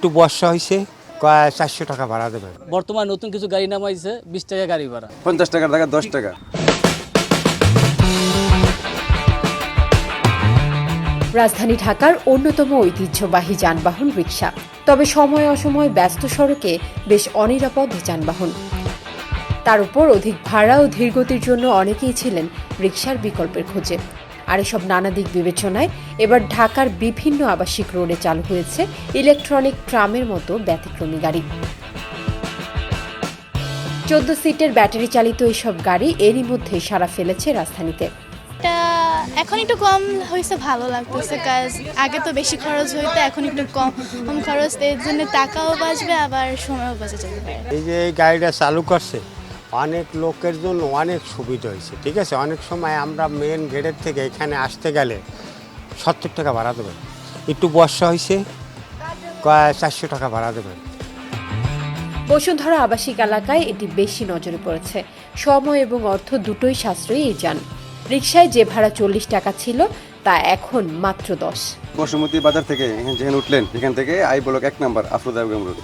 একটু বর্ষা হয়েছে চারশো টাকা ভাড়া দেবে বর্তমান নতুন কিছু গাড়ি নামাইছে বিশ টাকা গাড়ি ভাড়া। পঞ্চাশ টাকার টাকা দশ টাকা। রাজধানী ঢাকার অন্যতম ঐতিহ্যবাহী যানবাহন রিক্সা তবে সময় অসময় ব্যস্ত সড়কে বেশ অনিরাপদ যানবাহন। তার উপর অধিক ভাড়া ও ধীরগতির জন্য অনেকেই ছিলেন রিক্সার বিকল্পের খোঁজে। আর এসব নানা দিক বিবেচনায় এবার ঢাকার বিভিন্ন আবাসিক রোডে চালু হয়েছে ইলেকট্রনিক ট্রামের মতো ব্যতিক্রমী গাড়ি। চোদ্দ সিটের ব্যাটারি চালিত এইসব গাড়ি এরই মধ্যে সারা ফেলেছে রাজধানীতে। এটা এখন একটু কম হয়েছে ভালো লাগতেছে কাজ আগে তো বেশি খরচ হইতো এখন একটু কম কম খরচ এর জন্য টাকাও বাঁচবে আবার সময়ও বাঁচে পারে এই যে এই গাড়িটা চালু করছে অনেক লোকের জন্য অনেক সুবিধা হয়েছে ঠিক আছে? অনেক সময় আমরা মেন গেটের থেকে এখানে আসতে গেলে সত্তর টাকা ভাড়া দেবেন। একটু বর্ষা হয়েছে চারশো টাকা ভাড়া দেবেন। বসুন্ধরা আবাসিক এলাকায় এটি বেশি নজরে পড়েছে। সময় এবং অর্থ দুটোই সাশ্রয়ী এই যান রিক্সায় যে ভাড়া চল্লিশ টাকা ছিল তা এখন মাত্র দশ। বসুমতী বাজার থেকে যেখানে উঠলেন এখান থেকে আই ব্লক এক নাম্বার আফরোজা বেগম রোড।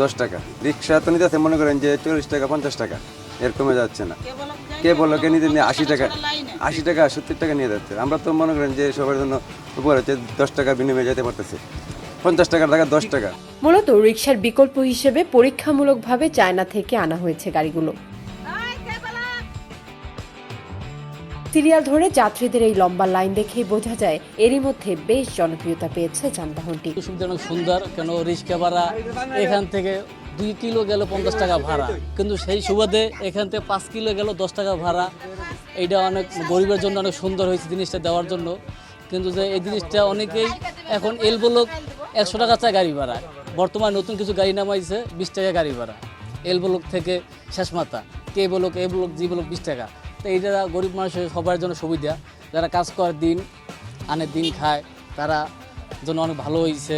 দশ টাকা। রিক্সা তো নিতে মনে করেন যে চল্লিশ টাকা, পঞ্চাশ টাকা। এর কমে যাচ্ছে না। কে বলো কে নিতে নিয়ে আশি টাকা আশি টাকা, সত্তর টাকা নিয়ে যাচ্ছে। আমরা তো মনে করেন যে সবার জন্য উপর হচ্ছে, দশ টাকা বিনিময়ে যেতে পারতেছে। পঞ্চাশ টাকার টাকা, দশ টাকা। মূলত রিক্সার বিকল্প হিসেবে পরীক্ষামূলকভাবে চায়না থেকে আনা হয়েছে গাড়িগুলো। সিরিয়াল ধরে যাত্রীদের এই লম্বা লাইন দেখেই বোঝা যায় এরই মধ্যে বেশ জনপ্রিয়তা পেয়েছে যানবাহনটি। সুবিধাজনক সুন্দর, কেন রিক্সা ভাড়া এখান থেকে দুই কিলো গেল পঞ্চাশ টাকা ভাড়া। কিন্তু সেই সুবাদে এখান থেকে পাঁচ কিলো গেল দশ টাকা ভাড়া। এইটা অনেক গরিবের জন্য অনেক সুন্দর হয়েছে জিনিসটা দেওয়ার জন্য। কিন্তু যে এই জিনিসটা অনেকেই এখন এল বলক একশো টাকা চায় গাড়ি ভাড়া। বর্তমানে নতুন কিছু গাড়ি নামাইছে, বিশ টাকা গাড়ি ভাড়া। এল ব্লক থেকে শেষ মাথা, K block, A block, G block, বিশ টাকা। তো এইটা গরিব মানুষের সবার জন্য সুবিধা। যারা কাজ করে দিন, আনে দিন খায়, তারা জন্য অনেক ভালো হয়েছে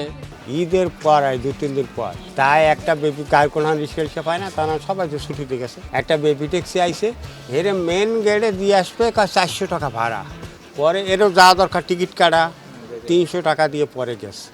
ঈদের পর আর দু, তিন দিন পর। তাই একটা বেবি কার কোনো রিক্সা রিক্সা পায় না তারা সবাই তো ছুটিতে গেছে। একটা বেবি ট্যাক্সি আইছে এর মেন গেটে দিয়ে আসবে কা চারশো টাকা ভাড়া। পরে এরও যাওয়া দরকার, টিকিট কাটা, তিনশো টাকা দিয়ে পরে গেছে।